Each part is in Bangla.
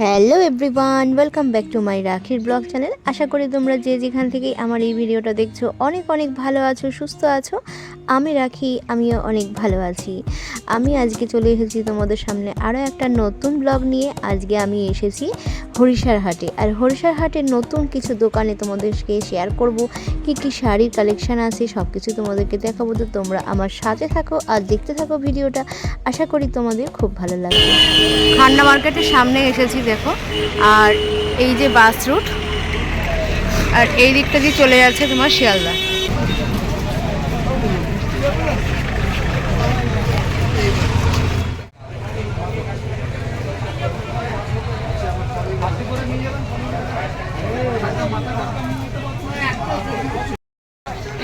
Hello everyone, welcome back to my রাখির ব্লগ চ্যানেল। আশা করি তোমরা যে যেখান থেকেই আমার এই ভিডিওটা দেখছ, অনেক অনেক ভালো আছো, সুস্থ আছো। আমি রাখি, আমিও অনেক ভালো আছি। আমি আজকে চলে এসেছি তোমাদের সামনে আরও একটা নতুন ব্লগ নিয়ে। আজকে আমি এসেছি হরিষার হাটে। আর হরিষার হাটের নতুন কিছু দোকানে তোমাদেরকে শেয়ার করব। কি কি শাড়ির কালেকশান আছে সব কিছু তোমাদেরকে দেখাবো। তো তোমরা আমার সাথে থাকো আর দেখতে থাকো ভিডিওটা। আশা করি তোমাদের খুব ভালো লাগবে। খান্না মার্কেটের সামনে এসেছি, দেখো। আর এই যে বাস রুট, আর এই দিকটা দিয়ে চলে যাচ্ছে তোমার শিয়ালদা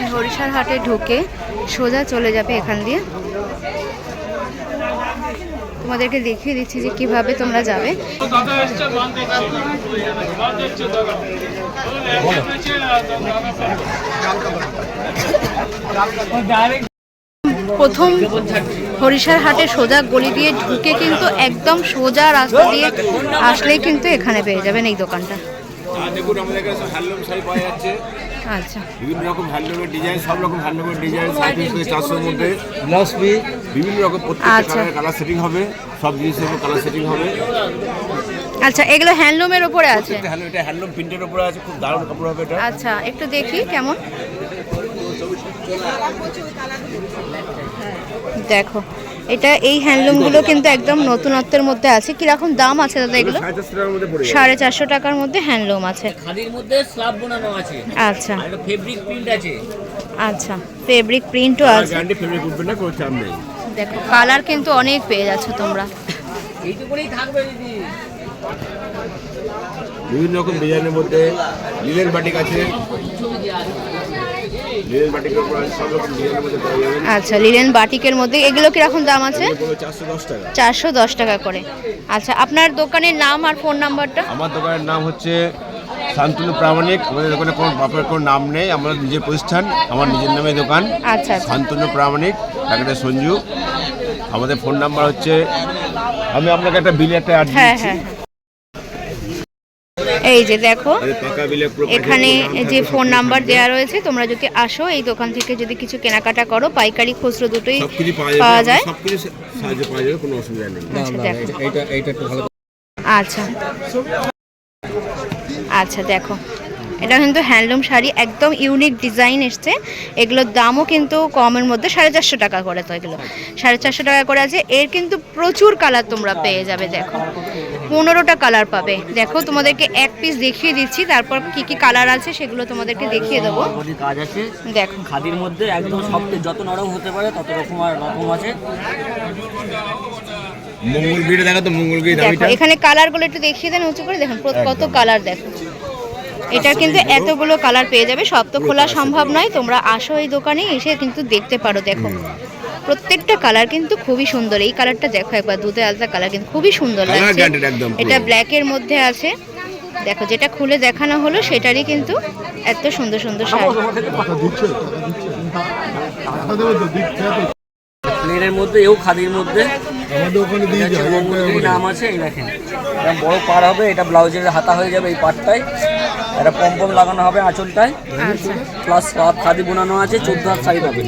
এই হরিষার হাটে ঢুকে সোজা চলে যাবে এখান দিয়ে। তোমাদেরকে দেখিয়ে দিচ্ছি যে কীভাবে তোমরা যাবে। প্রথম হরিষার হাটে সোজা গলি দিয়ে ঢুকে কিন্তু একদম সোজা রাস্তা দিয়ে আসলেই কিন্তু এখানে পেয়ে যাবেন এই দোকানটা। দেখুন আমাদের কাছে হ্যান্ডলুম শাড়ি পাওয়া যাচ্ছে। আচ্ছা। বিভিন্ন রকম হ্যান্ডলুমের ডিজাইন সব রকম হ্যান্ডলুমের ডিজাইন সাড়ে তিনশো থেকে চারশোর মধ্যে ব্লাউজ পিস বিভিন্ন রকম প্রত্যেকটা আচ্ছা। কালার সেটিং হবে সব জিনিসের উপর কালার সেটিং হবে। আচ্ছা এগুলো হ্যান্ডলুমের ওপরে আছে? হ্যান্ডলুম এটা হ্যান্ডলুম প্রিন্টের উপরে আছে খুব দারুণ কাপড় হবে এটা। আচ্ছা একটু দেখি কেমন। দেখো এটা এই হ্যান্ডলুমগুলো কিন্তু একদম নতুনত্বের মধ্যে আছে। কীরকম দাম আছে দাদা এগুলো? সাড়ে চারশো টাকার মধ্যে হ্যান্ডলুম আছে। খাদির মধ্যে স্লাব বোনানো আছে। আচ্ছা। ফেব্রিক প্রিন্ট আছে। আচ্ছা ফেব্রিক প্রিন্টও আছে। ফেব্রিক উঠবে না কোনো চাপ নেই। দেখো কালার কিন্তু অনেক পেয়ে যাচ্ছ তোমরা। এইটুকুনেই থাকবে দিদি। বিভিন্ন রকম ডিজাইনের মধ্যে লিলেন বাটিক আছে। আচ্ছা লিলেন বাটিকের মধ্যে এগুলো কীরকম দাম আছে? চারশো দশ টাকা। করে। আচ্ছা আপনার দোকানের নাম আর ফোন নাম্বারটা? আমার দোকানের নাম হচ্ছে শান্তনু প্রামাণিক। আমাদের দোকানে কোনো বাপের কোনো নাম নেই। আমার নিজের প্রতিষ্ঠান আমার নিজের নামে দোকান। আচ্ছা আচ্ছা। শান্তনু প্রামাণিক প্যাকেটে সঞ্জু। আমাদের ফোন নাম্বার হচ্ছে আমি আপনাকে একটা বিলে একটা অ্যাড দিচ্ছি। হ্যাঁ। এই যে দেখো এখানে যে ফোন নাম্বার দেওয়া রয়েছে তোমরা যদি আসো এই দোকান থেকে যদি কিছু কেনাকাটা করো পাইকারি খুচরো দুটোই পাওয়া পাওয়া যায়। আচ্ছা দেখো। আচ্ছা। আচ্ছা দেখো। এটা কিন্তু হ্যান্ডলুম শাড়ি একদম ইউনিক ডিজাইন এসছে। এগুলোর দামও কিন্তু কমের মধ্যে সাড়ে চারশো টাকা করে তো এগুলো। সাড়ে চারশো টাকা করে আছে। এর কিন্তু প্রচুর কালার তোমরা পেয়ে যাবে দেখো। পনেরোটা কালার পাবে। দেখো তোমাদেরকে এক পিস দেখিয়ে দিচ্ছি। তারপর কি কি কালার আছে সেগুলো তোমাদেরকে দেখিয়ে দেবো। কাজ আছে। দেখো। খাদির মধ্যে একদম সব যত নরম হতে পারে তত রকম আর রকম আছে। মঙ্গলগিরি দেখা তো মঙ্গলগিরি দেখো এখানে কালারগুলো একটু দেখিয়ে দেন উঁচু করে। দেখুন কত কালার দেখো। এটার কিন্তু এতগুলো কালার পেয়ে যাবে সব তো খোলা সম্ভব নয় তোমরা আসো এই দোকানে এসে কিন্তু দেখতে পারো দেখো। প্রত্যেকটা কালার কিন্তু খুবই সুন্দর এই কালারটা দেখো একবার দুধে আলতা কালার কিন্তু খুবই সুন্দর লাগছে। এটা ব্ল্যাকের মধ্যে আছে। দেখো যেটা খুলে দেখানো হলো সেটারই কিন্তু এত সুন্দর সুন্দর শাড়ি। প্লেনের মধ্যে এও খাদির মধ্যে। এটা হচ্ছে মঙ্গলগিরি নাম আছে এই দেখেন। এটা বড় পার হবে এটা ব্লাউজের হাতা হয়ে যাবে এই পাটটায় এটা পম্পম লাগানো হবে আঁচলটায়। আচ্ছা। প্লাস সব খাদি বোনানো আছে চোদ্দ হাত শাড়ি হবে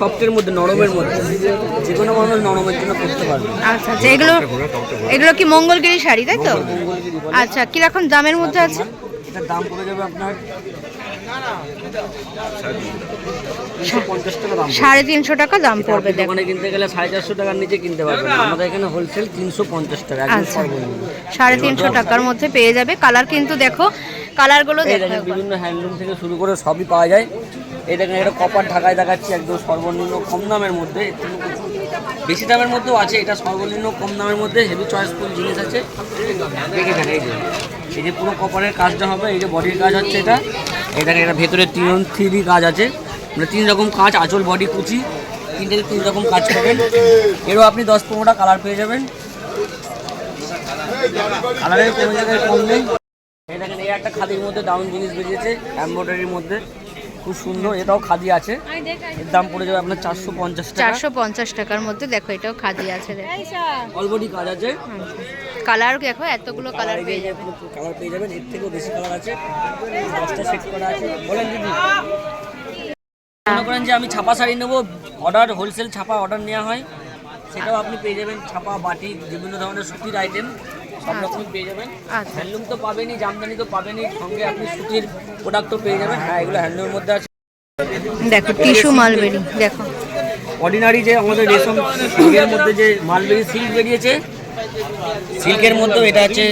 সফটের মধ্যে নরমের মধ্যে। যে কোনো মানুষ নরমের জন্য করতে পারবে। আচ্ছা আচ্ছা এগুলো এগুলো কি মঙ্গলগিরি শাড়ি তাই তো? আচ্ছা কীরকম দামের মধ্যে আছে? এটার দাম পড়ে যাবে আপনার? সাড়ে তিনশো টাকা দাম পড়বে দোকানে কিনতে গেলে সাড়ে চারশো টাকার নিচে কিনতে পারবেন। আমাদের এখানে হোলসেল তিনশো পঞ্চাশ টাকা আচ্ছা। সাড়ে তিনশো টাকার মধ্যে পেয়ে যাবে। কালার কিন্তু দেখো কালারগুলো দেখো। বিভিন্ন হ্যান্ডলুম থেকে শুরু করে সবই পাওয়া যায়। এই দেখেন এটা কপার ঢাকায় দেখাচ্ছি একদম সর্বনিম্ন কম দামের মধ্যে। বেশি দামের মধ্যেও আছে এটা সর্বনিম্ন কম দামের মধ্যে। হেভি চয়েসফুল জিনিস আছে। দেখে দেখেন এই যে। এই যে পুরো কপারের কাজটা হবে এই যে বডির কাজ হচ্ছে এটা। এই দেখেন এটা ভেতরে তিন থ্রি কাজ আছে। মানে তিন রকম কাজ আঁচল বডি কুচি তিনটে তিন রকম কাজ পাবেন এরও আপনি দশ পনেরোটা কালার পেয়ে যাবেন। কালারের কোনো জায়গায় কম নেই। এই দেখেন এই একটা খাদির মধ্যে ডাউন জিনিস বেরিয়েছে এমব্রয়ডারির মধ্যে। খুব সুন্দর এটাও খাদি আছে। এর দাম পড়ে যাবে আপনার চারশো পঞ্চাশ চারশো পঞ্চাশ টাকার মধ্যে দেখো এটাও খাদি আছে। দেখো অলবডি কাজ আছে। কালার দেখো এতগুলো কালার পেয়ে যাবে। কালার পেয়ে যাবেন এর থেকেও বেশি কালার আছে। দশটা সেট করা আছে। বলেন দিদি। মনে করেন যে আমি ছাপা শাড়ি নেব অর্ডার হোলসেল ছাপা অর্ডার নেওয়া হয়। সেটাও আপনি পেয়ে যাবেন ছাপা বাটি বিভিন্ন ধরনের সুতির আইটেম সব রকমই পেয়ে যাবেন। আচ্ছা। হ্যান্ডলুম তো পাবেনই জামদানি তো পাবেনই সঙ্গে আপনি সুতির প্রোডাক্টও পেয়ে যাবেন। হ্যাঁ এগুলো হ্যান্ডলুমের মধ্যে আছে। দেখো টিস্যু মালবেরি দেখো। অর্ডিনারি যে আমাদের রেশম মধ্যে যে মালবেরি সিল্ক বেরিয়েছে সিল্কের মধ্যে এটা হচ্ছে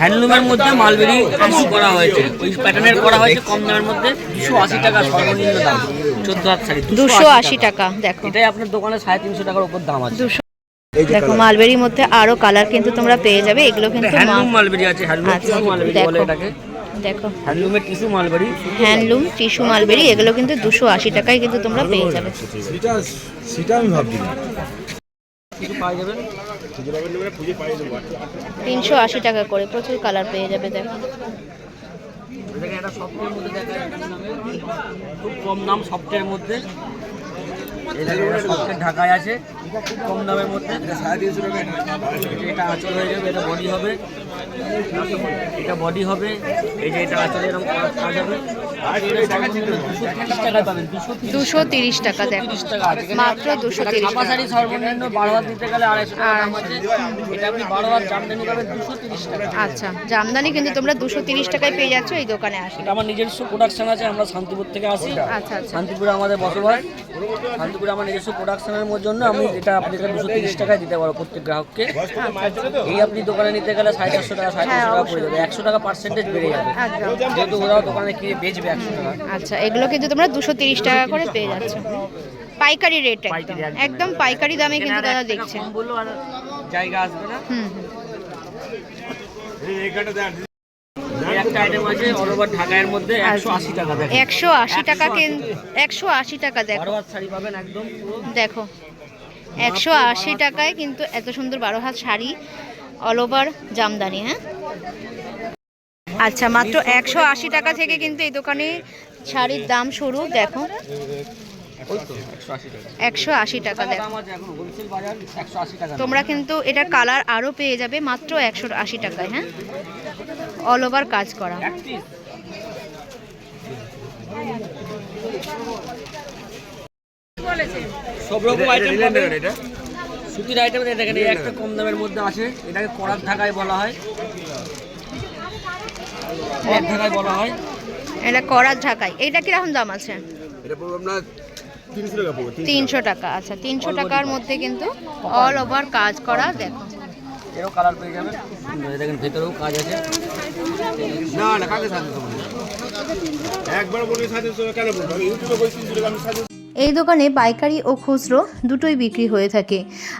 হ্যান্ডলুমের মধ্যে মালবেরি কাজ করা হয়েছে। ওই প্যাটার্নের করা হয়েছে কম দামের মধ্যে দুশো আশি টাকা সর্বনিম্ন দাম। চোদ্দ হাত শাড়ি দুশো আশি টাকা। দেখো। এটাই আপনার দোকানে সাড়ে তিনশো টাকার উপর দাম আছে। দুশো দেখো মালবেরির মধ্যে আরও কালার কিন্তু তোমরা পেয়ে যাবে। এগুলো কিন্তু হ্যান্ডলুম মালবেরি আছে হ্যান্ডলুম আচ্ছা, টিস্যু মালবেরি বলে এটাকে। দেখো। হ্যান্ডলুমের tissue mulberry. Handloom tissue mulberry এগুলো কিন্তু দুশো আশি টাকায় কিন্তু তোমরা পেয়ে যাবে। সেটা সেটা আমি ভাবছি কিছু পাওয়া যাবেন তিনশো আশি টাকা করে, প্রচুর কালার পেয়ে যাবে দেখো। খুব কম দাম সফটের মধ্যে। ঢাকায় আছে। কম দামের মধ্যে সাড়ে তিনশো টাকা এটা আঁচল হয়ে যাবে এটা বডি হবে। এটা বডি হবে এই যে এটা আঁচলে এরকম কাজ হবে দুশো তিরিশ টাকায় পাবেন দুশো দুশো তিরিশ টাকা দেখো। তিরিশ টাকা আছে মাত্র দুশো তিরিশ টাকা। সর্বনিম্ন বারো হাত নিতে গেলে আড়াইশো টাকা এটা আপনি বারো হাত জামদানি পাবেন দুশো তিরিশ টাকা। আচ্ছা জামদানি কিন্তু তোমরা দুশো তিরিশ টাকায় পেয়ে যাচ্ছ এই দোকানে এটা আমার নিজস্ব প্রোডাকশন আছে আমরা শান্তিপুর থেকে আসি। আচ্ছা আচ্ছা। শান্তিপুরে আমাদের বসবাস। শান্তিপুরে আমার নিজস্ব প্রোডাকশনের জন্য আমি এটা আপনাকে দুশো তিরিশ টাকায় দিতে পারব প্রত্যেক গ্রাহককে। এই আপনি দোকানে নিতে গেলে সাড়ে চারশো টাকা সাড়ে চারশো টাকা পড়ে যাবে। একশো টাকা পার্সেন্টেজ বেড়ে যাবে। যেহেতু ওরাও দোকানে কিনে বেচবে একশো টাকা। আচ্ছা এগুলো কিন্তু তোমরা দুশো তিরিশ টাকা করে পেয়ে যাচ্ছ। পাইকারি রেট একদম। পাইকারি একদম। একদম পাইকারি দামে কিন্তু টাকা দেখছে। জায়গা আসবে না। হুম হুম। একশো আশি টাকা দেখো। একশো আশি টাকায় কিন্তু এত সুন্দর বারো হাত শাড়ি অল ওভার জামদানি হ্যাঁ? আচ্ছা মাত্র একশো আশি টাকা থেকে কিন্তু এই দোকানে শাড়ির দাম শুরু দেখো। একশো আশি টাকা দেখো। তোমরা কিন্তু এটার কালার আরও পেয়ে যাবে মাত্র একশো আশি টাকায় হ্যাঁ? অল ওভার কাজ করা। সব রকম আইটেম পাবেন। সুতির আইটেম দেখেন এই একটা কম দামের মধ্যে আছে এটাকে করাত ঢাকায় বলা হয়। করাত ঢাকায় বলা হয়। এটা করার ঢাকায় এইটা কীরকম দাম আছে? এটা পড়ব আপনার তিনশো টাকা আচ্ছা তিনশো টাকার মধ্যে কিন্তু অল ওভার কাজ করা দেখো। এরও কালার পেয়ে যাবেন। খুব সুন্দর এই দেখেন ভেতরেও কাজ আছে। না না কাকে সাথে একবার বলে সাথে কেন বলব? আমি ইউটিউবে বলছি আমি সাথে এই দোকানে পাইকারি ও খুচরো দুটোই বিক্রি হয়ে থাকে।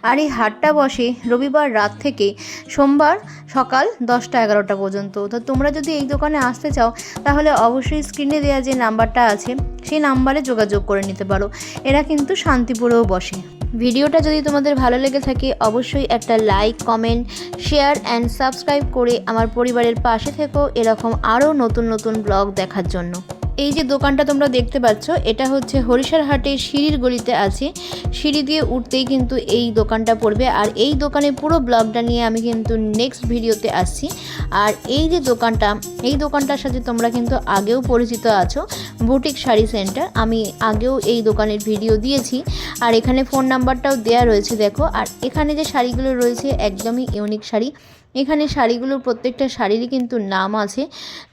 আর এই হাটটা বসে রবিবার রাত থেকে সোমবার সকাল দশটা এগারোটা পর্যন্ত। তো তোমরা যদি এই দোকানে আসতে চাও, তাহলে অবশ্যই স্ক্রিনে দেওয়া যে নাম্বারটা আছে, সেই নাম্বারে যোগাযোগ করে নিতে পারো। এরা কিন্তু শান্তিপুরেও বসে। ভিডিওটা যদি তোমাদের ভালো লেগে থাকে, অবশ্যই একটা like comment share and subscribe করে আমার পরিবারের পাশে থেকেও এরকম আরও নতুন নতুন ব্লগ দেখার জন্য। এই যে দোকানটা তোমরা দেখতে পাচ্ছ, এটা হচ্ছে হরিশার হাটের সিঁড়ির গলিতে আছে। সিঁড়ি দিয়ে উঠতেই কিন্তু এই দোকানটা পড়বে। আর এই দোকানে পুরো ব্লগটা নিয়ে আমি কিন্তু নেক্সট ভিডিওতে আসছি। আর এই যে দোকানটা, এই দোকানটার সাথে তোমরা কিন্তু আগেও পরিচিত আছো, বুটিক শাড়ি সেন্টার। আমি আগেও এই দোকানের ভিডিও দিয়েছি। আর এখানে ফোন নাম্বারটাও দেওয়া রয়েছে, দেখো। আর এখানে যে শাড়িগুলো রয়েছে, একদমই ইউনিক শাড়ি। এখানে শাড়িগুলোর প্রত্যেকটা শাড়িরই কিন্তু নাম আছে।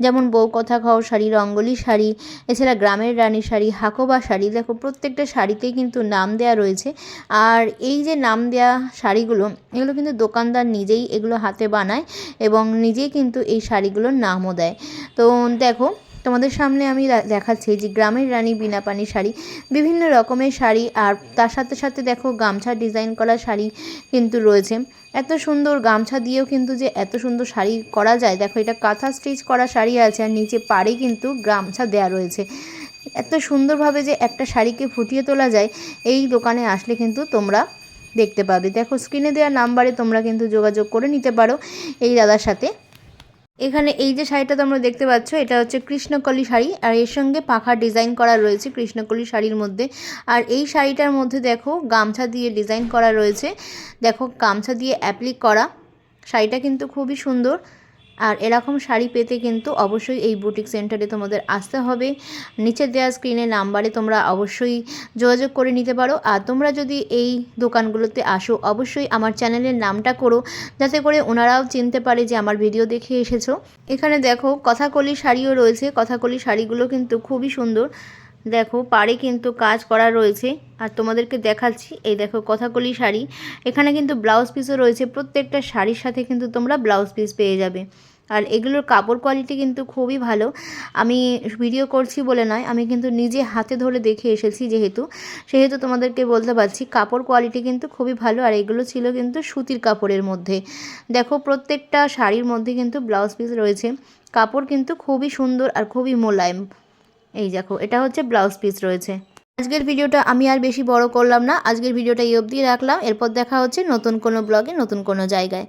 যেমন বউ কথা খাও শাড়ি, রঙ্গলি শাড়ি, এছাড়া গ্রামের রানী শাড়ি, হাকোবা শাড়ি, দেখো প্রত্যেকটা শাড়িতেই কিন্তু নাম দেয়া রয়েছে। আর এই যে নাম দেয়া শাড়িগুলো, এগুলো কিন্তু দোকানদার নিজেই এগুলো হাতে বানায় এবং নিজেই কিন্তু এই শাড়িগুলোর নামও দেয়। তো দেখো তোমাদের সামনে আমি দেখাচ্ছি যে গ্রামের রানী বিনা পানি শাড়ি, বিভিন্ন রকমের শাড়ি আর তার সাথে সাথে দেখো গামছা ডিজাইন করা শাড়ি কিন্তু রয়েছে। এত সুন্দর গামছা দিয়েও কিন্তু যে এত সুন্দর শাড়ি করা যায়, দেখো এটা কাঁথা স্টিচ করা শাড়ি আছে আর নিচে পাড়ে কিন্তু গামছা দেয়া রয়েছে। এত সুন্দরভাবে যে একটা শাড়িকে ফুটিয়ে তোলা যায়, এই দোকানে আসলে কিন্তু তোমরা দেখতে পাবে। দেখো স্ক্রিনে দেওয়া নাম্বারে তোমরা কিন্তু যোগাযোগ করে নিতে পারো এই দাদার সাথে। এখানে এই যে শাড়িটা তোমরা দেখতে পাচ্ছ, এটা হচ্ছে কৃষ্ণকলি শাড়ি, আর এর সঙ্গে পাখা ডিজাইন করা রয়েছে কৃষ্ণকলি শাড়ির মধ্যে। আর এই শাড়িটার মধ্যে দেখো, গামছা দিয়ে ডিজাইন করা রয়েছে। দেখো, গামছা দিয়ে অ্যাপ্লিক করা। শাড়িটা কিন্তু খুবই সুন্দর। আর এরকম শাড়ি পেতে কিন্তু অবশ্যই এই বুটিক সেন্টারে তোমাদের আসতে হবে। নিচে দেওয়া স্ক্রিনে নাম্বারে তোমরা অবশ্যই যোগাযোগ করে নিতে পারো। আর তোমরা যদি এই দোকানগুলোতে আসো, অবশ্যই আমার চ্যানেলের নামটা করো, যাতে করে ওনারাও চিনতে পারে যে আমার ভিডিও দেখে এসেছ। এখানে দেখো, কথাকলি শাড়িও রয়েছে। কথাকলি শাড়িগুলো কিন্তু খুবই সুন্দর। দেখো, পাড়ে কিন্তু কাজ করা রয়েছে। আর তোমাদেরকে দেখাচ্ছি, এই দেখো কথাকলি শাড়ি। এখানে কিন্তু ব্লাউজ পিসও রয়েছে, প্রত্যেকটা শাড়ির সাথে কিন্তু তোমরা ব্লাউজ পিস পেয়ে যাবে। আর এগুলোর কাপড় কোয়ালিটি কিন্তু খুবই ভালো। আমি ভিডিও করছি বলে নয়, আমি কিন্তু নিজে হাতে ধরে দেখে এসেছি যেহেতু। সেহেতু তোমাদেরকে বলতে পারছি, কাপড় কোয়ালিটি কিন্তু খুবই ভালো, আর এগুলো ছিল কিন্তু সুতির কাপড়ের মধ্যে। দেখো, প্রত্যেকটা শাড়ির মধ্যে কিন্তু ব্লাউজ পিস রয়েছে। কাপড় কিন্তু খুবই সুন্দর আর খুবই মোলায়েম। এই দেখো, এটা হচ্ছে ব্লাউজ পিস রয়েছে। আজকের ভিডিওটা আমি আর বেশি বড় করলাম না, আজকের ভিডিওটা এই অবধি রাখলাম, এরপর দেখা হচ্ছে নতুন কোনো ব্লগে নতুন কোনো জায়গায়।